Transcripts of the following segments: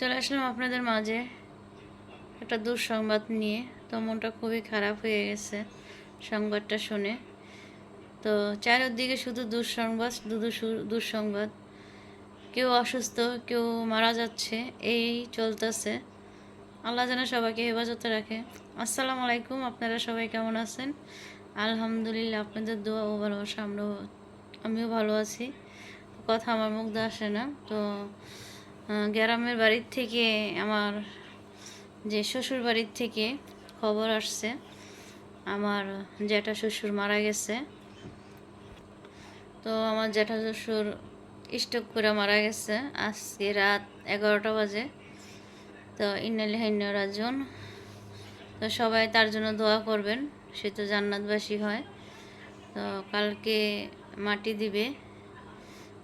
চলে আসলাম আপনাদের মাঝে একটা দুঃসংবাদ নিয়ে। তো মনটা খুবই খারাপ হয়ে গেছে সংবাদটা শুনে। তো চারিদিকে শুধু দুঃসংবাদ দুঃসংবাদ। কেউ অসুস্থ, কেউ মারা যাচ্ছে, এই চলতেছে। আল্লাহ যেন সবাইকে হেফাজতে রাখে। আসসালামু আলাইকুম, আপনারা সবাই কেমন আছেন? আলহামদুলিল্লাহ, আপনাদের দোয়া ও ভালোবাসা, আমরাও, আমিও ভালো আছি। কথা আমার মুখ দিয়ে আসে না, তো গ্রামের বাড়ির থেকে, আমার যে শ্বশুর বাড়ির থেকে খবর আসছে, আমার জ্যাঠা শ্বশুর মারা গেছে। তো আমার জ্যাঠা শ্বশুর স্ট্রোক করে মারা গেছে আজকে রাত এগারোটা বাজে। তো ইন্নালি হাইন্য রাজন। তো সবাই তার জন্য দোয়া করবেন, সে তো জান্নাতবাসী হয়। তো কালকে মাটি দিবে।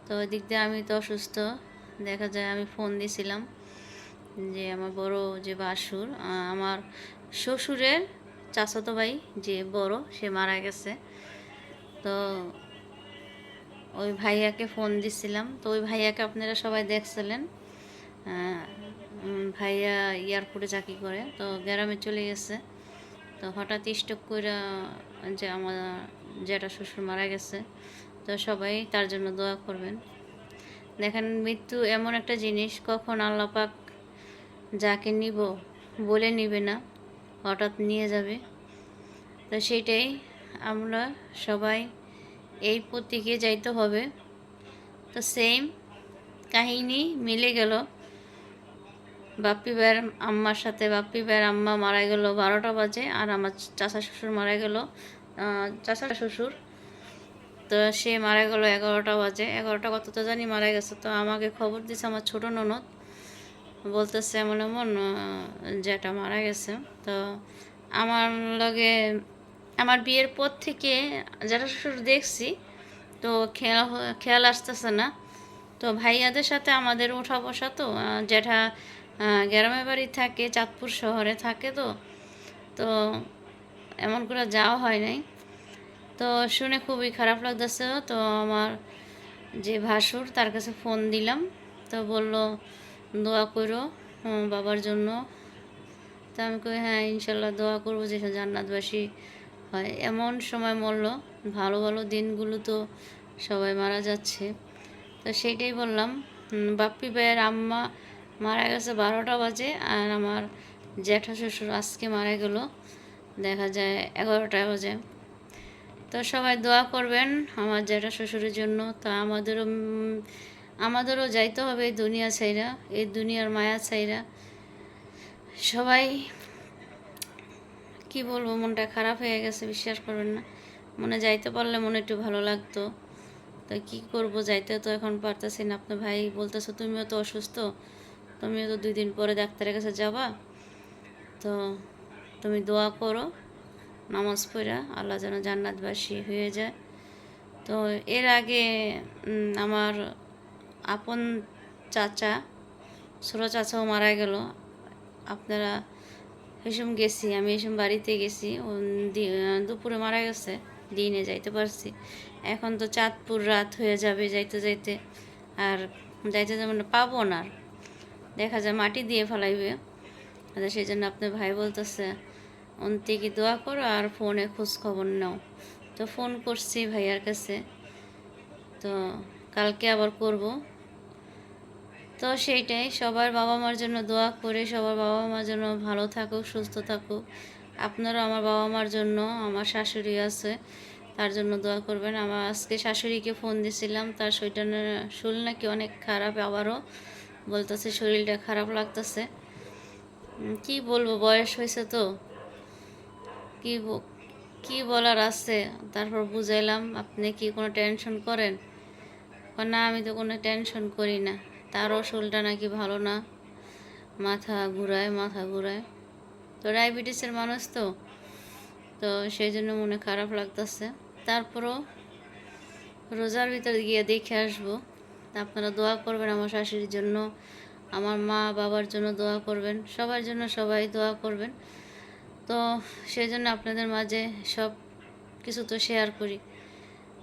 তো ওই দিক দিয়ে আমি তো অসুস্থ। দেখা যায় আমি ফোন দিছিলাম যে আমার বড় যে বাসুর আমার শ্বশুরের চাচাতো ভাই যে বড়, সে মারা গেছে। তো ওই ভাইয়াকে ফোন দিছিলাম। তো ওই ভাইয়াকে আপনারা সবাই দেখছিলেন। ভাইয়া এয়ারপোর্টে চাকরি করে, তো গ্রামে চলে গেছে। তো হঠাৎ স্টক করে যে আমার যেটা শ্বশুর মারা গেছে। তো সবাই তার জন্য দোয়া করবেন। দেখেন, মৃত্যু এমন একটা জিনিস, কখন আল্লাহ পাক যাকে নিব বলে নিবে না, হঠাৎ নিয়ে যাবে। তো সেইটাই আমরা সবাই এই প্রতীকে যাইতে হবে। তো সেম কাহিনী মিলে গেল। বাপ্পি ভাইয়ের আম্মার সাথে, বাপ্পি ভাইয়ের আম্মা মারা গেল বারোটা বাজে আর আমার চাচা শ্বশুর মারা গেল চাচা শ্বশুর তো সে মারা গেল এগারোটা বাজে। এগারোটা কত তো জানি মারা গেছে। তো আমাকে খবর দিছে আমার ছোটো ননদ। বলতেছে এমন এমন যেটা মারা গেছে। তো আমার লগে, আমার বিয়ের পর থেকে যেটা শ্বশুর দেখছি, তো খেয়াল খেয়াল আসতেছে না। তো ভাইয়াদের সাথে আমাদের ওঠা বসা তো জ্যাঠা গ্রামের বাড়ি থাকে, চাঁদপুর শহরে থাকে তো। তো এমন করে যাওয়া হয় নাই। তো শুনে খুবই খারাপ লাগতেছে। তো আমার যে ভাসুর, তার কাছে ফোন দিলাম। তো বলল, দোয়া করো বাবার জন্য। তো আমি কই হ্যাঁ ইনশাল্লাহ দোয়া করব, যে জান্নাতবাসী হয়। এমন সময় মরলো। ভালো ভালো দিনগুলো তো সবাই মারা যাচ্ছে। তো সেইটাই বললাম বাপ্পি ভাইয়ের আম্মা মারা গেছে বারোটা বাজে আর আমার জ্যাঠা শ্বশুর আজকে মারা গেল। দেখা যায় এগারোটা বাজে। তো সবাই দোয়া করবেন আমার জ্যাঠা শ্বশুরের জন্য। তা আমাদেরও আমাদেরও যাইতে হবে এই দুনিয়া ছাইরা এই দুনিয়ার মায়া ছাইরা সবাই, কি বলব, মনটা খারাপ হয়ে গেছে, বিশ্বাস করবেন না। মনে যাইতে পারলে মনে একটু ভালো লাগতো। তো কি করব, যাইতে তো এখন পারতেছি না। আপনার ভাই বলতেছো, তুমিও তো অসুস্থ, তুমিও তো দুই দিন পরে ডাক্তারের কাছে যাবা। তো তুমি দোয়া করো নামাজ পড়া, আল্লাহ যেন জান্নাতবাসী হয়ে যায়। তো এর আগে আমার আপন চাচা, ছোটো চাচাও মারা গেল। আপনারা এসম গেছি, আমি এসম বাড়িতে গেছি। দুপুরে মারা গেছে, দিনে যাইতে পারছি। এখন তো চাঁদপুর রাত হয়ে যাবে যাইতে যাইতে, আর যাইতে যেমন পাবো না। দেখা যায় মাটি দিয়ে ফেলাইবে। আচ্ছা সেই জন্য আপনার ভাই বলতেছে অন্তে কি দোয়া করো আর ফোনে খোঁজ খবর নাও। তো ফোন করছি ভাইয়ার কাছে। তো কালকে আবার করব। তো সেইটাই, সবার বাবা মার জন্য দোয়া করে, সবার বাবা মার জন্য ভালো থাকুক, সুস্থ থাকুক। আপনারও আমার বাবা মার জন্য, আমার শাশুড়ি আছে, তার জন্য দোয়া করবেন। আমার আজকে শাশুড়িকে ফোন দিছিলাম, তার শরীরটা শরীর নাকি অনেক খারাপ আবারও। বলতেছে শরীরটা খারাপ লাগতেছে। কি বলব, বয়স হয়েছে তো। কি কি বলার আছে? তারপর বুঝাইলাম, আপনি কি কোনো টেনশন করেন? না, আমি তো কোনো টেনশন করি না। তার শরীরটা নাকি ভালো না। মাথা ঘুরায় মাথা ঘুরায়। তো ডায়াবেটিসের মানুষ তো। তো সেই জন্য মনে খারাপ লাগতেছে। তারপরও রোজার ভিতরে গিয়ে দেখে আসব। আপনারা দোয়া করবেন আমার শাশুড়ির জন্য। আমার মা বাবার জন্য দোয়া করবেন। সবার জন্য সবাই দোয়া করবেন। তো সেই জন্য আপনাদের মাঝে সব কিছু তো শেয়ার করি।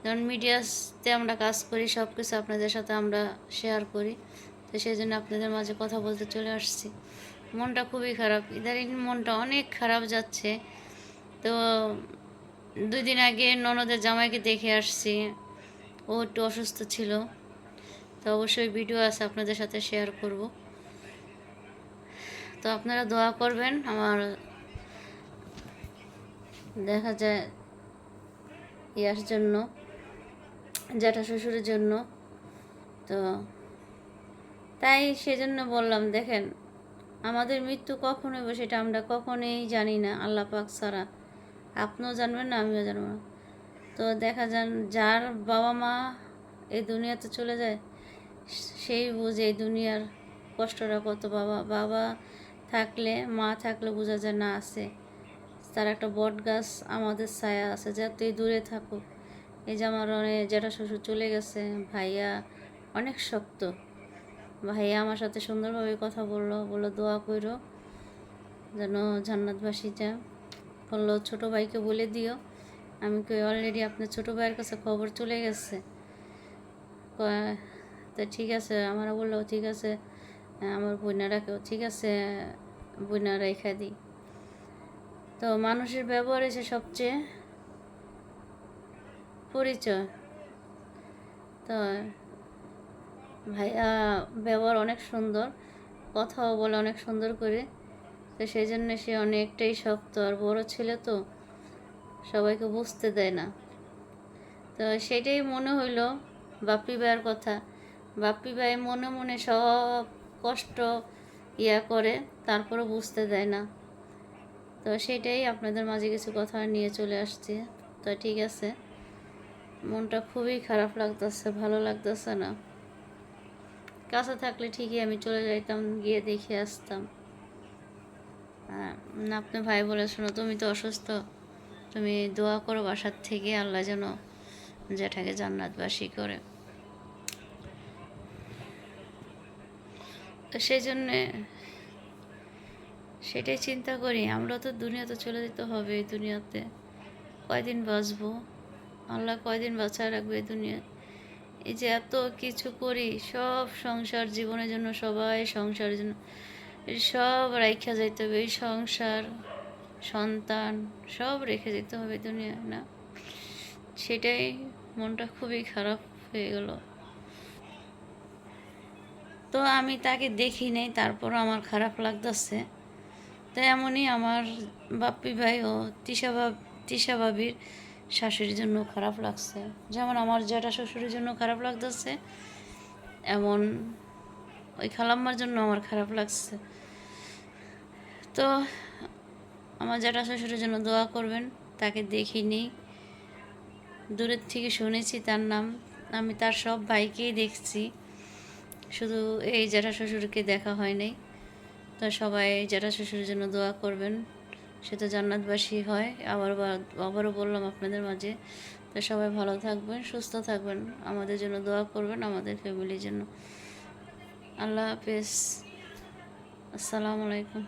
যেমন মিডিয়াতে আমরা কাজ করি, সব কিছু আপনাদের সাথে আমরা শেয়ার করি। তো সেই জন্য আপনাদের মাঝে কথা বলতে চলে আসছি। মনটা খুবই খারাপ। ইদারিং মনটা অনেক খারাপ যাচ্ছে। তো দুই দিন আগে ননদের জামাইকে দেখে আসছি। ও একটু অসুস্থ ছিল। তো অবশ্যই ভিডিও আছে, আপনাদের সাথে শেয়ার করব। তো আপনারা দোয়া করবেন, আমার দেখা যায় ইয়ার জন্য, জ্যাঠা শ্বশুরের জন্য। তো তাই সেজন্য বললাম, দেখেন, আমাদের মৃত্যু কখন হবে সেটা আমরা কখনোই জানি না, আল্লাহ পাক ছাড়া। আপনিও জানবেন না, আমিও জানব না। তো দেখা যান, যার বাবা মা এই দুনিয়াতে চলে যায়, সেই বুঝে এই দুনিয়ার কষ্টটা কত বাবা বাবা থাকলে, মা থাকলে বোঝা যায় না, আছে। তার একটা বট গাছ আমাদের ছায়া আছে যতই দূরে থাকুক এই যে আমার অনেক জ্যাঠা শ্বশুর চলে গেছে, ভাইয়া অনেক শক্ত। ভাইয়া আমার সাথে সুন্দরভাবে কথা বলল বলল, দোয়া করো যেন জান্নাতবাসী যা বলল, ছোটো ভাইকে বলে দিও। আমি কই অলরেডি আপনার ছোটো ভাইয়ের কাছে খবর চলে গেছে। তো ঠিক আছে আমারা বলল, ঠিক আছে, আমার বইনারাকেও ঠিক আছে, বইনা রেখা দিই। তো মানুষের ব্যবহার এসে সবচেয়ে পরিচয়। তো ভাইয়া ব্যবহার অনেক সুন্দর, কথাও বলে অনেক সুন্দর করে। তো সেই জন্য সে অনেকটাই শক্ত আর বড় ছেলে তো, সবাইকে বুঝতে দেয় না। তো সেটাই মনে হইল বাপ্পি ভাইয়ের কথা। বাপ্পি ভাই মনে মনে সব কষ্ট ইয়া করে তারপরে বুঝতে দেয় না। তো সেটাই আপনাদের মাঝে কিছু কথা নিয়ে চলে আসছি। তো ঠিক আছে। মনটা খুবই খারাপ লাগতেছে, ভালো লাগতেছে না। কাছে থাকলে ঠিকই আমি চলে যাইতাম, গিয়ে দেখে আসতাম। না আপনি ভাই বলে শোনো তুমি তো অসুস্থ, তুমি দোয়া করো বাসার থেকে, আল্লাহ যেন জ্যাঠাকে জান্নাতবাসী করে। তো সেই জন্যে সেটাই চিন্তা করি। আমরা তো দুনিয়াতে চলে যেতে হবে এই দুনিয়াতে। কয়দিন বাঁচবো? আল্লাহ কয়দিন বাঁচায় রাখবে এই দুনিয়া? এই যে এত কিছু করি, সব সংসার জীবনের জন্য, সবাই সংসারের জন্য। সব রাইখা যাইতে হবে, এই সংসার, সন্তান, সব রেখে যেতে হবে দুনিয়া, না? সেটাই মনটা খুবই খারাপ হয়ে গেল। তো আমি তাকে দেখি নাই তারপর আমার খারাপ লাগতেছে। তো এমনই আমার বাপ্পি ভাই ও তিশা তিশা ভাবির শাশুড়ির জন্য খারাপ লাগছে। যেমন আমার জ্যাঠা শ্বশুরের জন্য খারাপ লাগতেছে, এমন ওই খালাম্মার জন্য আমার খারাপ লাগছে। তো আমার জ্যাঠা শ্বশুরের জন্য দোয়া করবেন, তাকে দেখিনি। দূরের থেকে শুনেছি তার নাম। আমি তার সব ভাইকেই দেখছি। শুধু এই জ্যাঠা শ্বশুরকে দেখা হয় নাই। তো সবাই জ্যাঠা শ্বশুরের জন্য দোয়া করবেন। সে তো জান্নাতবাসী হয়। আবার আবারও বললাম আপনাদের মাঝে। তো সবাই ভালো থাকবেন, সুস্থ থাকবেন। আমাদের জন্য দোয়া করবেন, আমাদের ফ্যামিলির জন্য। আল্লাহ হাফেজ। আসসালামু আলাইকুম।